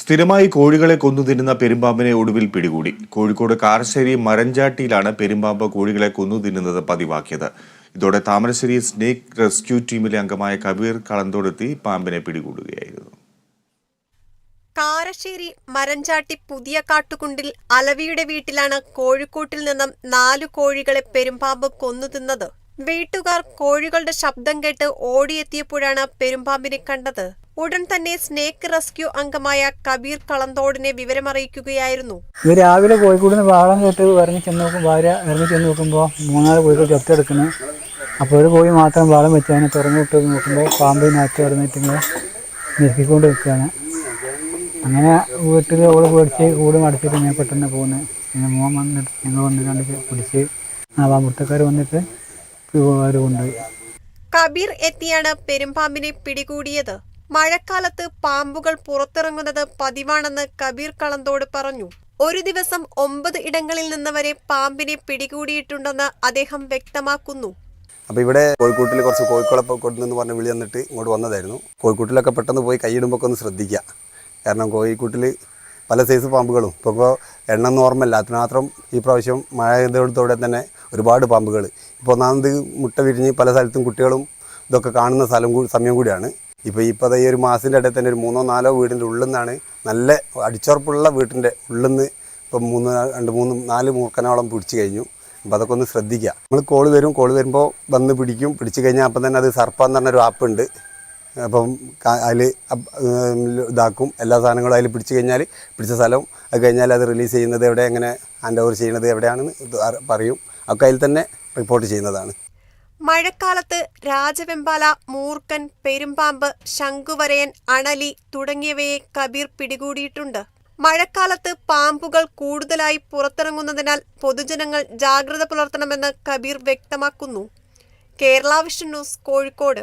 സ്ഥിരമായി കോഴികളെ കൊന്നു തിന്നുന്ന പെരുമ്പാമ്പിനെ ഒടുവിൽ പിടികൂടി. കോഴിക്കോട് കാരശ്ശേരി മരഞ്ചാട്ടിയിലാണ് പെരുമ്പാമ്പ് കോഴികളെ കൊന്നു തിന്നുന്നത് പതിവാക്കിയത്. ഇതോടെ താമരശ്ശേരി സ്നേക്ക് റെസ്ക്യൂ ടീമിലെ അംഗമായ കബീർ കളന്തോടെത്തി പാമ്പിനെ പിടികൂടുകയായിരുന്നു. കാരശ്ശേരി മരഞ്ചാട്ടി പുതിയ കാട്ടുകുണ്ടിൽ അലവിയുടെ വീട്ടിലാണ് കോഴിക്കൂട്ടിൽ നിന്നും നാലു കോഴികളെ പെരുമ്പാമ്പ് കൊന്നു തിന്നത്. വീട്ടുകാർ കോഴികളുടെ ശബ്ദം കേട്ട് ഓടിയെത്തിയപ്പോഴാണ് പെരുമ്പാമ്പിനെ കണ്ടത്. ഉടൻ തന്നെ സ്നേക്ക് റെസ്ക്യൂ അംഗമായ കബീർ കളന്തോടിനെ വിവരമറിയിക്കുകയായിരുന്നു. ഇത് രാവിലെ കോഴിക്കോട് നിന്ന് വാളം കേട്ട് ഇറങ്ങി ചെന്ന് നോക്കും ഭാര്യ ഇറങ്ങി ചെന്ന് നോക്കുമ്പോൾ മൂന്നാൽ കോഴികൾ ചത്തെടുക്കുന്നു അപ്പോൾ ഒരു കോഴി മാത്രം വാളം വെച്ചാണ് തുറന്നു വിട്ട് നോക്കുമ്പോൾ പാമ്പിനകത്ത് ഇറങ്ങിയിട്ട് ഇങ്ങനെ ഞെക്കിക്കൊണ്ട് നിൽക്കുകയാണ്. അങ്ങനെ വീട്ടിൽ ഓൾ പേടിച്ച് കൂടും അടച്ചിട്ട് ഞാൻ പെട്ടെന്ന് പോകുന്നു പിന്നെ മോൻ വന്നിട്ട് ഞങ്ങൾ വന്ന് കണ്ടിട്ട് പിടിച്ച് ആ പാമ്പുത്തക്കാർ വന്നിട്ട് കൊണ്ടുപോയി. കബീർ എത്തിയാണ് പെരുമ്പാമ്പിനെ പിടികൂടിയത്. മഴക്കാലത്ത് പാമ്പുകൾ പുറത്തിറങ്ങുന്നത് പതിവാണെന്ന് കബീർ കളന്തോട് പറഞ്ഞു. ഒരു ദിവസം ഒമ്പത് ഇടങ്ങളിൽ നിന്ന് വരെ പാമ്പിനെ പിടികൂടിയിട്ടുണ്ടെന്ന് അദ്ദേഹം വ്യക്തമാക്കുന്നു. അപ്പോൾ ഇവിടെ കോഴിക്കോട്ടിൽ കുറച്ച് കോഴിക്കോളെ നിന്ന് പറഞ്ഞ് വിളി വന്നിട്ട് ഇങ്ങോട്ട് വന്നതായിരുന്നു. കോഴിക്കോട്ടിലൊക്കെ പെട്ടെന്ന് പോയി കൈയിടുമ്പോൾ ഒന്ന് ശ്രദ്ധിക്കുക കാരണം കോഴിക്കോട്ടിൽ പല സൈസ് പാമ്പുകളും. ഇപ്പോൾ ഇപ്പോൾ എണ്ണം ഓർമ്മയില്ല. അതിനുമാത്രം ഈ പ്രാവശ്യം മഴ തന്നെ ഒരുപാട് പാമ്പുകൾ ഇപ്പോൾ ഒന്നാമത് മുട്ട വിരിഞ്ഞ് പല സ്ഥലത്തും കുട്ടികളും ഇതൊക്കെ കാണുന്ന സ്ഥലം സമയം കൂടിയാണ്. ഇപ്പോൾ ഇപ്പോൾ ഈ ഒരു മാസത്തിന്റെ ഇടയിൽ തന്നെ ഒരു മൂന്നോ നാലോ വീടിന്റെ ഉള്ളിൽ നിന്നാണ് നല്ല അടിച്ചുറപ്പുള്ള വീട്ടിന്റെ ഉള്ളിൽ നിന്ന് ഇപ്പം മൂന്ന് രണ്ട് മൂന്ന് നാല് മൂർക്കനോളം പിടിച്ചു കഴിഞ്ഞു. അപ്പോൾ അതൊക്കെ ഒന്ന് ശ്രദ്ധിക്കുക നമ്മൾ കോൾ വരും കോൾ വരുമ്പോൾ വന്ന് പിടിക്കും. പിടിച്ചു കഴിഞ്ഞാൽ അപ്പം തന്നെ അത് സർപ്പ എന്ന് പറഞ്ഞൊരു ആപ്പ് ഉണ്ട്. അപ്പം അതിൽ ഇതാക്കും. എല്ലാ സാധനങ്ങളും അതിൽ പിടിച്ചു കഴിഞ്ഞാൽ പിടിച്ച സ്ഥലം അത് കഴിഞ്ഞാൽ അത് റിലീസ് ചെയ്യുന്നത് എവിടെ എങ്ങനെ ഹാൻഡ് ഓവർ ചെയ്യുന്നത് എവിടെയാണെന്ന് പറയും. ഒക്കെ അതിൽ തന്നെ റിപ്പോർട്ട് ചെയ്യുന്നതാണ്. മഴക്കാലത്ത് രാജവെമ്പാല മൂർക്കൻ പെരുമ്പാമ്പ് ശംഖുവരയൻ അണലി തുടങ്ങിയവയെ കബീർ പിടികൂടിയിട്ടുണ്ട്. മഴക്കാലത്ത് പാമ്പുകൾ കൂടുതലായി പുറത്തിറങ്ങുന്നതിനാൽ പൊതുജനങ്ങൾ ജാഗ്രത പുലർത്തണമെന്ന് കബീർ വ്യക്തമാക്കുന്നു. Kerala vision news Kozhikode.